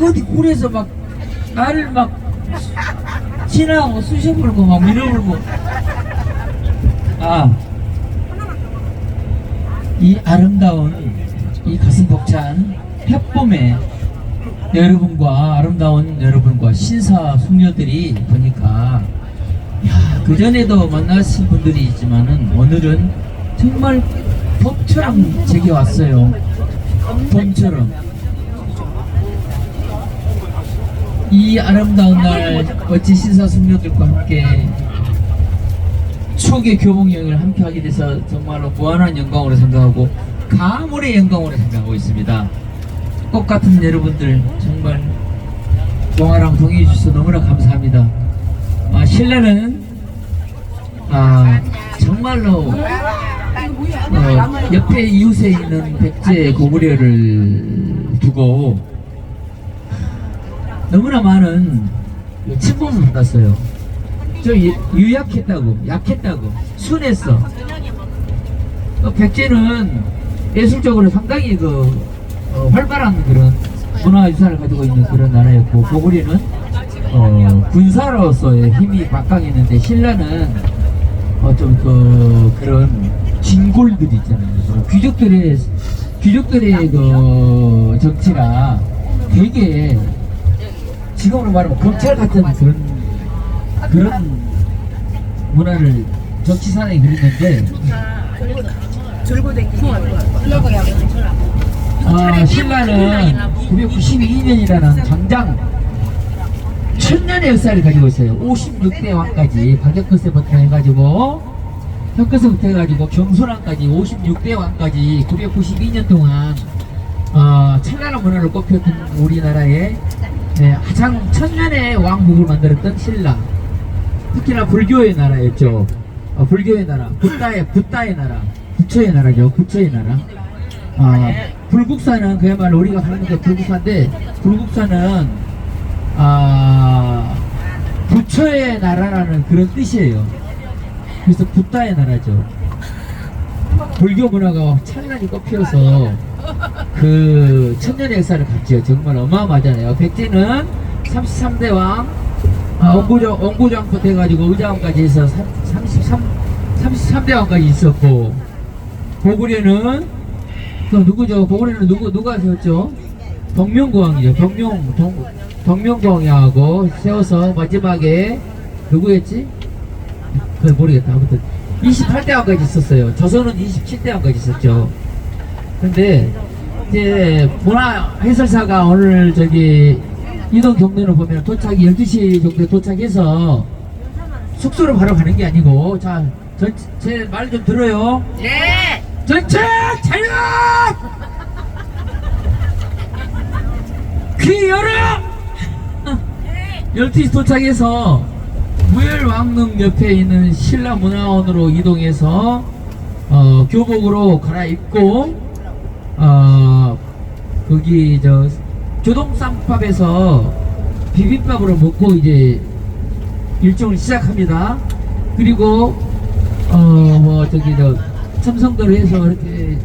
어디 굴에서 막 나를 막 지나고 쑤셔불고 막 밀어불고 아 이 아름다운 이 가슴 벅찬 햇봄에 여러분과 아름다운 여러분과 신사 숙녀들이 보니까 야, 그전에도 만났을 분들이 있지만은 오늘은 정말 봄처럼 제게 왔어요. 봄처럼. 이 아름다운 날 멋진 신사 숙녀들과 함께 추억의 교복 여행을 함께 하게 돼서 정말로 무한한 영광으로 생각하고 가물의 영광으로 생각하고 있습니다. 꽃 같은 여러분들 정말 동아랑 동의해 주셔서 너무나 감사합니다. 아, 신뢰는 아, 정말로 어, 옆에 이웃에 있는 백제 고구려를 두고 너무나 많은 침범을 받았어요. 저 유- 유약했다고, 약했다고, 순했어. 어, 백제는 예술적으로 상당히 그 어, 활발한 그런 문화유산을 가지고 있는 그런 나라였고 고구려는 어, 군사로서의 힘이 막강했는데 신라는 어, 좀그 그런 진골들이 있잖아요. 그 귀족들의 귀족들의 그 정치가 되게 지금으로 말하면 검찰 같은 그런 그런 문화를 정치 사상이 그렸는데 아, 신라는 992년이라는 장장 천년의 역사를 가지고 있어요. 56대 왕까지 박혁거세부터 해가지고 혁거세부터 해가지고 경순왕까지 56대 왕까지 992년 동안 어, 찬란한 문화를 꼽혔던 우리나라의 네, 가장 천년의 왕국을 만들었던 신라 특히나 불교의 나라였죠. 어, 불교의 나라, 붓다의 붓다의 나라, 부처의 나라죠. 부처의 나라. 아, 불국사는 그야말로 우리가 하는 게 불국사인데 불국사는 아 부처의 나라라는 그런 뜻이에요. 그래서 붓다의 나라죠. 불교 문화가 찬란히 꽃피어서 그 천년의 역사를 갖죠. 정말 어마어마하잖아요. 백제는 33대 왕, 아, 원고정, 원고정부터 해가지고 의장까지 해서 33, 33대 왕까지 있었고, 고구려는, 또 누구죠? 고구려는 누구, 누가 세웠죠? 동명고왕이죠. 동명, 동, 동명고왕이하고 세워서 마지막에, 누구였지? 그걸 모르겠다. 아무튼, 28대 왕까지 있었어요. 조선은 27대 왕까지 있었죠. 근데 이제 문화 해설사가 오늘 저기 이동 경로를 보면 도착이 12시 정도에 도착해서 숙소로 바로 가는 게 아니고 자제 말좀 들어요. 네. 전체 차렷! 귀 열어! 12시 도착해서 무열왕릉 옆에 있는 신라문화원으로 이동해서 어, 교복으로 갈아입고 어, 거기 저 조동 쌈밥에서 비빔밥으로 먹고 이제 일정을 시작합니다. 그리고 어 뭐 저기 저 첨성도를 해서 이렇게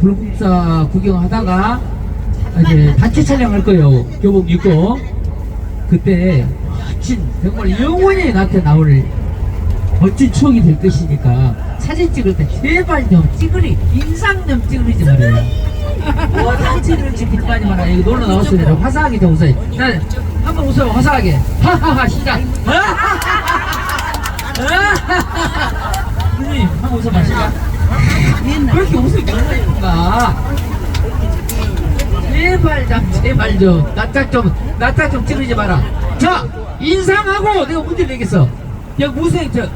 불국사 구경하다가 이제 단체 촬영할 거예요. 교복 입고 그때 멋진 정말 영원히 나한테 나올 멋진 추억이 될 것이니까 사진 찍을 때 제발 좀 찌그리 인상 좀 찌그리지 말아요. 뭐다 찌그리지 빗바지 말아. 여기 놀러 나왔어요. 내가 화사하게 좀 웃어요. 자, 한번 웃어요. 화사하게. 하하하 시작. 선생님 한번 웃어봐 시작. 왜 이렇게 웃음이 많으니까? 제발 좀 제발 좀 낯짝 좀 낯짝 좀 찌르지 마라. 자 인상하고 내가 문제 내겠어. 야 무생 저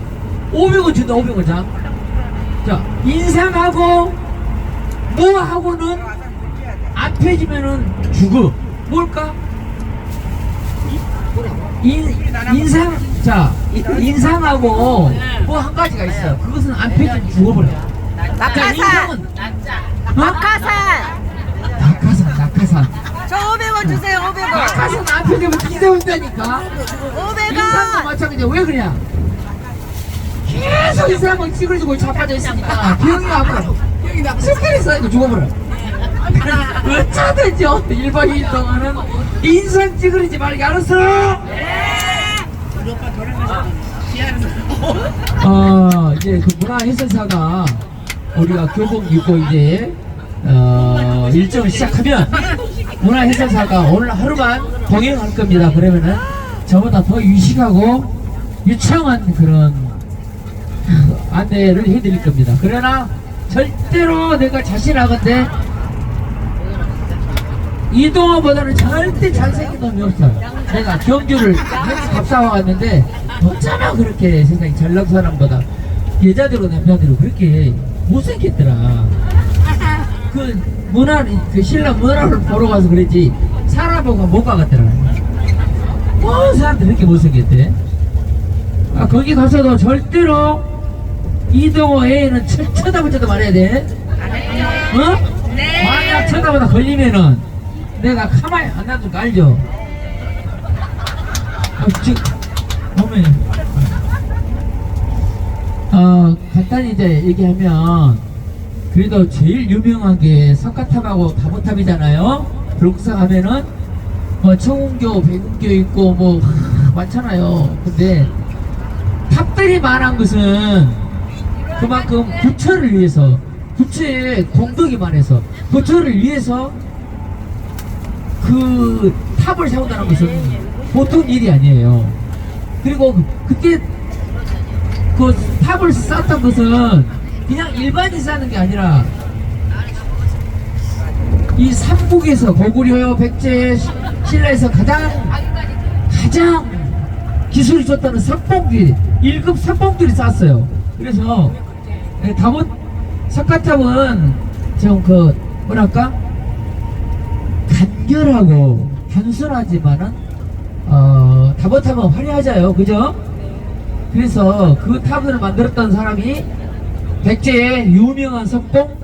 500원 준다 500원 자. 자 인상하고 뭐하고는 앞에 지면은 죽어. 뭘까? 인, 인상 자 이- 인상하고 뭐 한 가지가 있어. 그것은 앞에 좀 죽어버려. 자 낙하산. 인상은 어? 낙하산. 낙하산 낙하산. 저 500원 주세요. 500원. 낙하산 앞에 되면 기대온다니까. 500원. 인상도 마찬가지야. 왜 그러냐? 계속 인상은 찌그러지고 자빠져 있으니까 병이 와버려. 스트레스 하니까 죽어버려. 어쩌든지 1박 2일 동안은 인상 찌그리지 말게 알았어? 어 이제 그 문화해설사가 우리가 교복 입고 이제 어 일정을 시작하면 문화해설사가 오늘 하루만 동행할 겁니다. 그러면은 저보다 더 유식하고 유창한 그런 안내를 해드릴 겁니다. 그러나 절대로 내가 자신하건데 이동호보다는 절대 잘생긴 놈이 없어요. 내가 경주를 밥사 와갔는데 어쩌나 그렇게 세상에 잘난 사람보다 여자들로 남자들로 그렇게 못생겼더라. 그 문화 그 신랑 문화를 보러 가서 그랬지 사람보고 못 가겠더라. 뭐 사람들 이렇게 못생겼대? 아 거기 가서도 절대로 이동호 애는 쳐- 쳐다보지도 말아야 돼. 어? 네. 만약 쳐다보다 걸리면은 내가 가만히 안 놔둘 거 알죠? 아, 지 어머니. 어, 간단히 이제 얘기하면, 그래도 제일 유명한 게 석가탑하고 다보탑이잖아요? 불국사 가면은, 뭐, 청운교, 백운교 있고, 뭐, 하, 많잖아요. 근데, 탑들이 말한 것은, 그만큼 부처를 위해서, 부처의 공덕이 많아서, 부처를 위해서 그 탑을 세운다는 것은 보통 일이 아니에요. 그리고 그때 그 탑을 쌓았던 것은 그냥 일반이 쌓는 게 아니라 이 삼국에서 고구려, 백제, 시- 신라에서 가장 가장 기술이 좋다는 석봉들이 1급 석봉들이 쌓았어요. 그래서 다못 석가탑은 좀 그 뭐랄까 간결하고 단순하지만은 어 다보탑은 화려하잖아요 그죠? 그래서 그 탑을 만들었던 사람이 백제의 유명한 석봉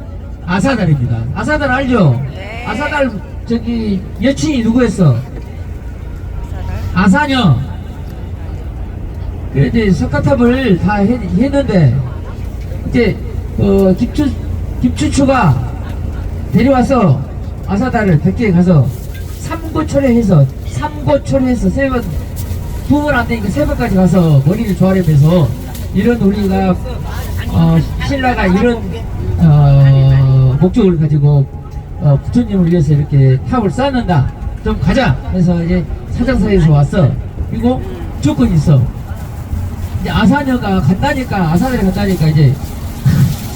아사달입니다 아사달 알죠? 네. 아사달 저기 여친이 누구였어? 아사녀 그래 이제 석가탑을 다 했, 했는데 이제 어 김추 김추추가 데려와서 아사다를 백제에 가서 삼고초려해서 삼고초려해서 세번 두번안 되니까 세 번까지 가서 머리를 조아려면서 이런 우리가 어 신라가 이런 어 목적을 가지고 어 부처님을 위해서 이렇게 탑을 쌓는다. 좀 가자. 그래서 이제 사장사에서 왔어. 그리고 조건이 있어. 이제 아사녀가 간다니까 아사들이 간다니까 이제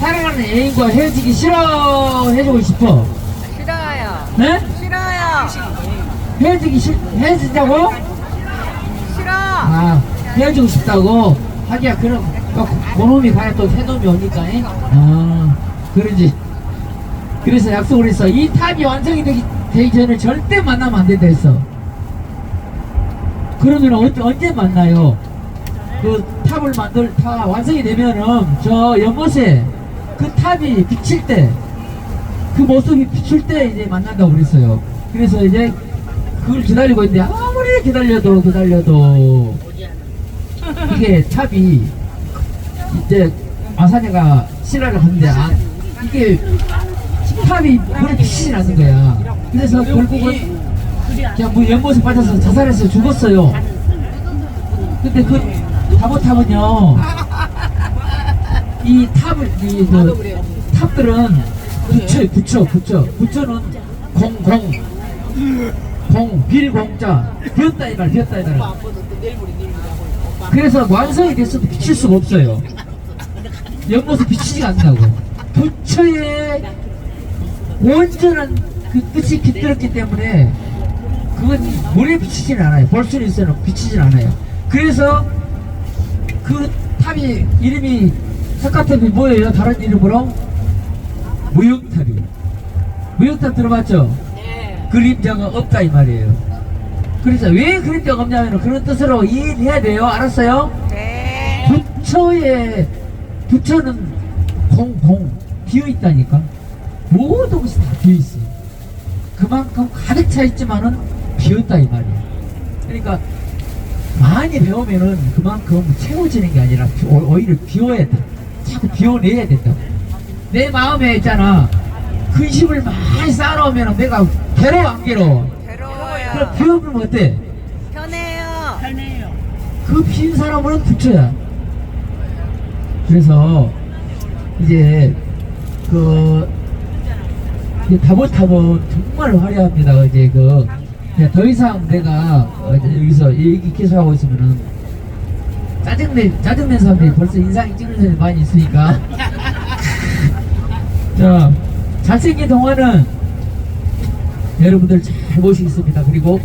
사랑하는 애인과 헤어지기 싫어 해주고 싶어 싫어요. 네? 싫어요. 헤어지기 싫 헤어지자고? 싫어. 아 헤어지고 싶다고 하기야 그럼 또 그놈이 가야 또 새놈이 오니까 잉? 아 그러지 그래서 약속을 했어 이 탑이 완성이 되기, 되기 전에 절대 만나면 안 된다 했어 그러면 언제, 언제 만나요 그 탑을 만들 다 완성이 되면은 저 연못에 그 탑이 비칠 때 그 모습이 비출 때 이제 만난다고 그랬어요. 그래서 이제 그걸 기다리고 있는데 아무리 기다려도 기다려도 이게 탑이 이제 마사녀가 신라를 갔는데 아, 이게 탑이 물에 비치지 않는 거야. 그래서 결국은 그냥 뭐 연못에 빠져서 자살해서 죽었어요. 근데 그 다보탑은요 이 탑을 이그 탑들은 부처 부처 부처 부처는 공공 공, 빌공자, 비었다 이 말, 비었다 이 말. 그래서 완성이 됐어도 비칠 수가 없어요. 연못에 비치지가 않는다고. 부처의 온전한 그 뜻이 깃들었기 때문에 그건 물에 비치지는 않아요. 볼 수는 있어도 비치진 않아요. 그래서 그 탑이 이름이 석가탑이 뭐예요? 다른 이름으로? 무역탑이에요. 무역탑 들어봤죠? 그림자가 없다 이 말이에요. 그래서 왜 그림자가 없냐면 그런 뜻으로 이해해야 돼요. 알았어요? 네. 부처의 부처는 공공 비어 있다니까. 모든 것이 다 비어 있어. 그만큼 가득 차 있지만은 비었다 이 말이에요. 그러니까 많이 배우면은 그만큼 채워지는 게 아니라 오히려 비워야 돼. 자꾸 비워내야 된다. 내 마음에 있잖아. 근심을 많이 쌓아놓으면 내가 괴로워 안 괴로워? 괴로워요. 그럼 비 없으면 어때? 편해요. 그빈 사람으로는 부처야. 그래서 이제 그 이제 다보탑은 정말 화려합니다. 이제 그 더 이상 내가 여기서 얘기 계속하고 있으면은 짜증내 짜증낸 사람들이 벌써 인상이 찍는 사람이 많이 있으니까 자 잘생긴 동화는 여러분들 잘 모시겠습니다. 그리고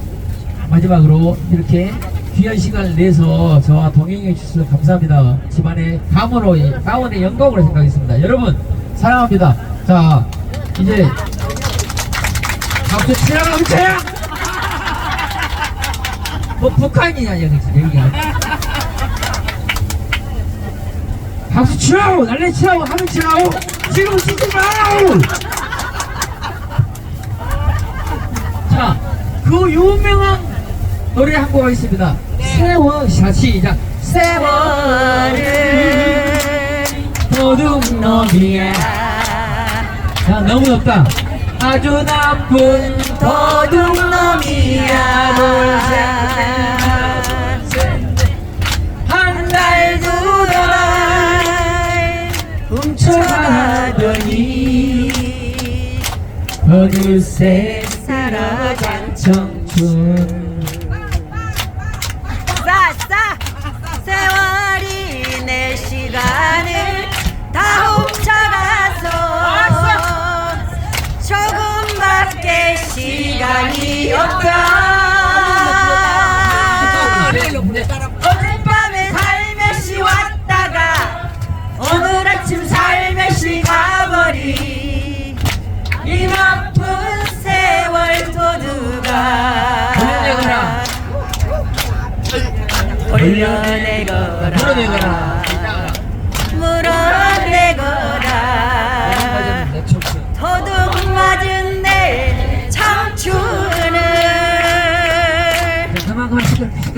마지막으로 이렇게 귀한 시간을 내서 저와 동행해 주셔서 감사합니다. 집안의 가문으로 가문의 영광으로 생각했습니다. 여러분 사랑합니다. 자 이제 박수 치라고 합쳐야 뭐 북한이냐 여기 여기가 박수 치라고 난리 치라고 하면 치라고 지금 치지 말라고 자, 그 유명한 노래 한 곡 있습니다. 세월, 자, 시작. 세월을 도둑 놈이야. 야, 너무 높다. 아주 나쁜 도둑 놈이야. 어느새 사라진 청춘. 싸싸 세월이 내 시간을 다 훔쳐가서 조금밖에 시간이 없다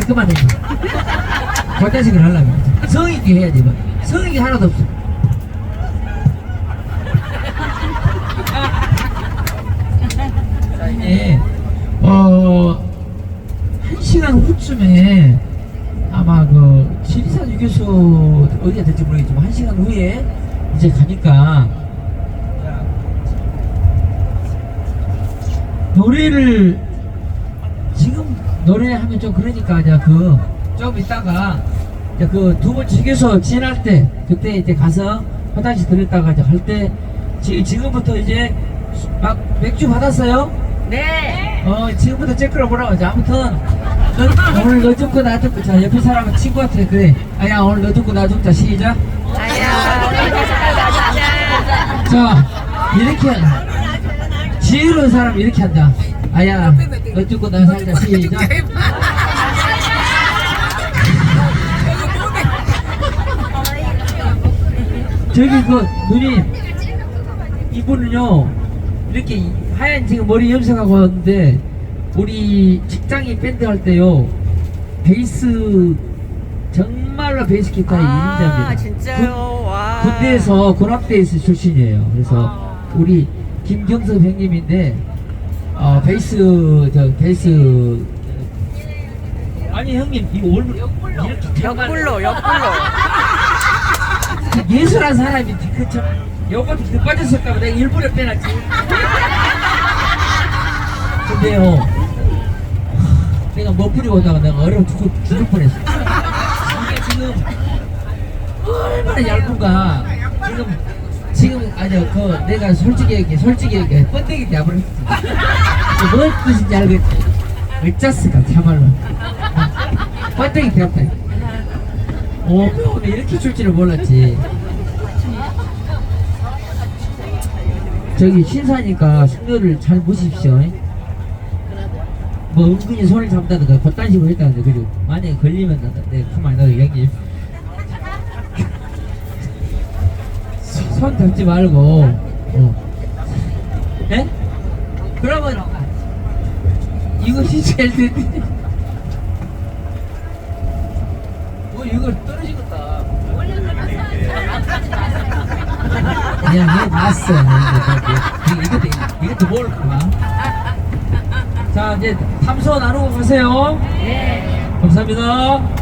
그만해. 겉대식을 하려면 성의 있게 해야지 뭐 성의 이 하나도 없어. 자 이제 어 한 시간 후쯤에 아마 그 지리산 유교수 어디가 될지 모르겠지만 한 시간 후에 이제 가니까 노래를 지금 노래하면 좀 그러니까 이제 그좀 이따가 이제 그두 번째 휴게소 지날 때 그때 이제 가서 화장실 들렸다가 이제 할 때 지금부터 이제 수- 막 맥주 받았어요? 네. 어 지금부터 체크를 보라고 하죠. 아무튼 너, 오늘 너 죽고 나 죽고 자 옆에 사람은 친구한테 그래. 아야 오늘 너 죽고 나 죽자. 시작. 아야 자. 이렇게 지혜로운 사람 이렇게 한다 아야 너 죽고 나 살자. 시작. 저기 그 누님 이분은요 이렇게 하얀 지금 머리 염색하고 왔는데 우리 직장인 밴드 할 때요 베이스 정말로 베이스 기타의 아 진짜요? 와. 군대에서 군악대에서 출신이에요. 그래서 우리 김경섭 형님인데 어, 베이스 저 베이스. 아니 형님 이 얼굴 이렇게 옆불로 옆불로. 그 예술한 사람이 그참 요것도 더 빠졌을까봐 내가 일부러 빼놨지. 근데요 하, 내가 멋부리고 오다가 내가 얼어 죽을, 죽을 뻔했어. 이게 지금 얼마나 얇은가. 지금 아니요 그 내가 솔직히 얘기해 솔직히 얘기해. 번데기 잡으랬어 뭔 뜻인지 알겠지? 어쩌스까 참말로. 번데기 배웠다 오 배우네 이렇게 줄 줄은 몰랐지. 저기 신사니까 숙녀를 잘 보십시오. 뭐 은근히 손을 잡다든가 식으로 했다는데 그리고 만약에 걸리면 나- 내가 가만히 놔도 여기 손 잡지 말고 어. 예? 그러면 이것이 제일 됐는데 뭐 이거 떨어지겠다 그냥 얘 봤어 이것도 이것도 뭘까 자, 이제 탐소 나누고 가세요. 네. 감사합니다.